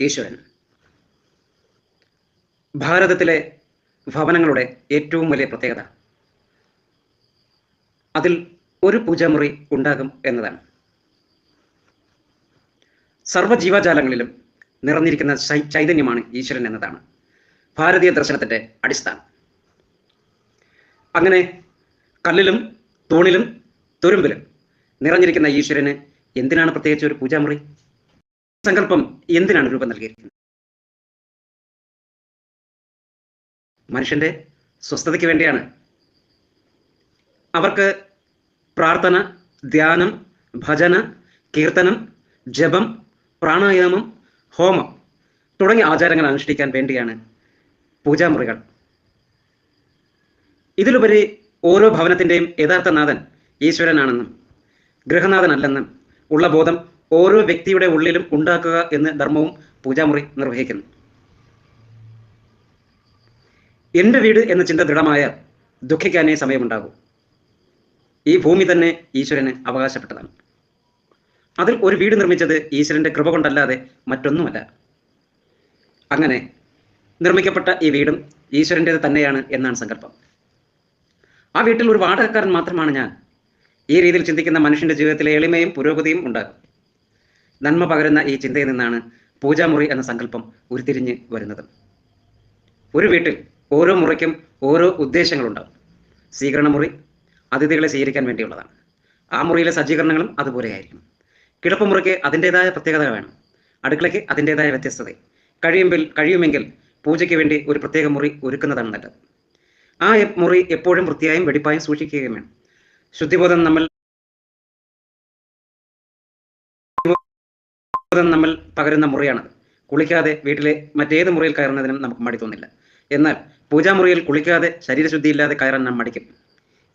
ഈശ്വരൻ. ഭാരതത്തിലെ ഭവനങ്ങളുടെ ഏറ്റവും വലിയ പ്രത്യേകത അതിൽ ഒരു പൂജാമുറി ഉണ്ടാകും എന്നതാണ്. സർവജീവജാലങ്ങളിലും നിറഞ്ഞിരിക്കുന്ന ചൈതന്യമാണ് ഈശ്വരൻ എന്നതാണ് ഭാരതീയ ദർശനത്തിന്റെ അടിസ്ഥാനം. അങ്ങനെ കല്ലിലും തൂണിലും തുരുമ്പിലും നിറഞ്ഞിരിക്കുന്ന ഈശ്വരന് എന്തിനാണ് പ്രത്യേകിച്ച് ഒരു പൂജാമുറി? സങ്കല്പം എന്തിനാണ് രൂപം നൽകിയിരിക്കുന്നത്? മനുഷ്യന്റെ സ്വസ്ഥതയ്ക്ക് വേണ്ടിയാണ്. അവർക്ക് പ്രാർത്ഥന ധ്യാനം ഭജന കീർത്തനം ജപം പ്രാണായാമം ഹോമം തുടങ്ങിയ ആചാരങ്ങൾ അനുഷ്ഠിക്കാൻ വേണ്ടിയാണ് പൂജാമുറികൾ. ഇതിലുപരി ഓരോ ഭവനത്തിന്റെയും യഥാർത്ഥ നാഥൻ ഈശ്വരനാണെന്നും ഗൃഹനാഥനല്ലെന്നും ഉള്ള ബോധം ഓരോ വ്യക്തിയുടെ ഉള്ളിലും ഉണ്ടാക്കുക എന്ന് ധർമ്മവും പൂജാമുറി നിർവഹിക്കുന്നു. എന്റെ വീട് എന്ന ചിന്ത ദൃഢമായ ദുഃഖിക്കാനേ സമയമുണ്ടാകൂ. ഈ ഭൂമി തന്നെ ഈശ്വരന് അവകാശപ്പെട്ടതാണ്. അതിൽ ഒരു വീട് നിർമ്മിച്ചത് ഈശ്വരന്റെ കൃപ കൊണ്ടല്ലാതെ മറ്റൊന്നുമല്ല. അങ്ങനെ നിർമ്മിക്കപ്പെട്ട ഈ വീടും ഈശ്വരന്റേത് തന്നെയാണ് എന്നാണ് സങ്കല്പം. ആ വീട്ടിൽ ഒരു വാടകക്കാരൻ മാത്രമാണ് ഞാൻ. ഈ രീതിയിൽ ചിന്തിക്കുന്ന മനുഷ്യന്റെ ജീവിതത്തിലെ എളിമയും പുരോഗതിയും ഉണ്ടാകും. നന്മ പകരുന്ന ഈ ചിന്തയിൽ നിന്നാണ് പൂജാമുറി എന്ന സങ്കല്പം ഉരുത്തിരിഞ്ഞ് വരുന്നത്. ഒരു വീട്ടിൽ ഓരോ മുറിക്കും ഓരോ ഉദ്ദേശങ്ങളുണ്ടാവും. സ്വീകരണ മുറി അതിഥികളെ സ്വീകരിക്കാൻ വേണ്ടിയുള്ളതാണ്. ആ മുറിയിലെ സജ്ജീകരണങ്ങളും അതുപോലെയായിരിക്കും. കിടപ്പുമുറിക്ക് അതിന്റെതായ പ്രത്യേകത വേണം. അടുക്കളയ്ക്ക് അതിന്റെതായ വ്യത്യസ്തത. കഴിയുമ്പോൾ കഴിയുമെങ്കിൽ പൂജയ്ക്ക് വേണ്ടി ഒരു പ്രത്യേക മുറി ഒരുക്കുന്നതാണ് നല്ലത്. ആ മുറി എപ്പോഴും വൃത്തിയായും വെടിപ്പായും സൂക്ഷിക്കുകയും വേണം. ശുദ്ധിബോധം നമ്മൾ ബോധം നമ്മൾ പകരുന്ന മുറിയാണത്. കുളിക്കാതെ വീട്ടിലെ മറ്റേത് മുറിയിൽ കയറുന്നതിനും നമുക്ക് മടി തോന്നില്ല. എന്നാൽ പൂജാമുറിയിൽ കുളിക്കാതെ ശരീരശുദ്ധിയില്ലാതെ കയറാൻ നാം മടിക്കും.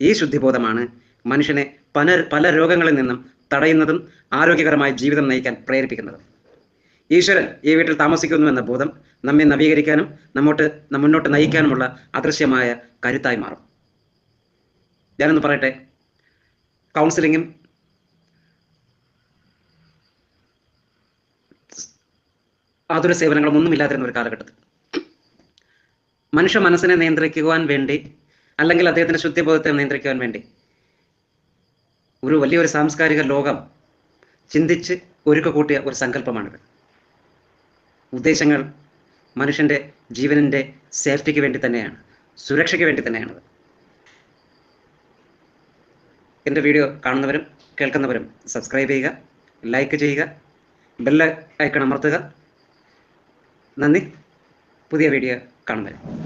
ഈ ശുദ്ധിബോധമാണ് മനുഷ്യനെ പല പല രോഗങ്ങളിൽ നിന്നും തടയുന്നതും ആരോഗ്യകരമായ ജീവിതം നയിക്കാൻ പ്രേരിപ്പിക്കുന്നതും. ഈശ്വരൻ ഈ വീട്ടിൽ താമസിക്കുന്നു എന്ന ബോധം നമ്മെ നവീകരിക്കാനും നമ്മോട്ട് മുന്നോട്ട് നയിക്കാനുമുള്ള അദൃശ്യമായ കരുത്തായി മാറും. ഞാനൊന്ന് പറയട്ടെ? കൗൺസിലിങ്ങും ആതുര സേവനങ്ങളും ഒന്നും ഇല്ലാതിരുന്ന ഒരു കാലഘട്ടത്തിൽ. മനുഷ്യ മനസ്സിനെ നിയന്ത്രിക്കുവാൻ വേണ്ടി അല്ലെങ്കിൽ അദ്ദേഹത്തിന്റെ ശുദ്ധിബോധത്തെ നിയന്ത്രിക്കുവാൻ വേണ്ടി ഒരു വലിയൊരു സാംസ്കാരിക ലോകം ചിന്തിച്ച് ഒരുക്ക കൂട്ടിയ ഒരു സങ്കല്പമാണിത്. ഉദ്ദേശങ്ങൾ മനുഷ്യന്റെ ജീവനിന്റെ സേഫ്റ്റിക്ക് വേണ്ടി തന്നെയാണ് സുരക്ഷയ്ക്ക് വേണ്ടി തന്നെയാണത്. എന്റെ വീഡിയോ കാണുന്നവരും കേൾക്കുന്നവരും സബ്സ്ക്രൈബ് ചെയ്യുക ലൈക്ക് ചെയ്യുക ബെല്ല് ഐക്കൺ അമർത്തുക നന്ദി. പുതിയ വീഡിയോ കാണുന്നവരും.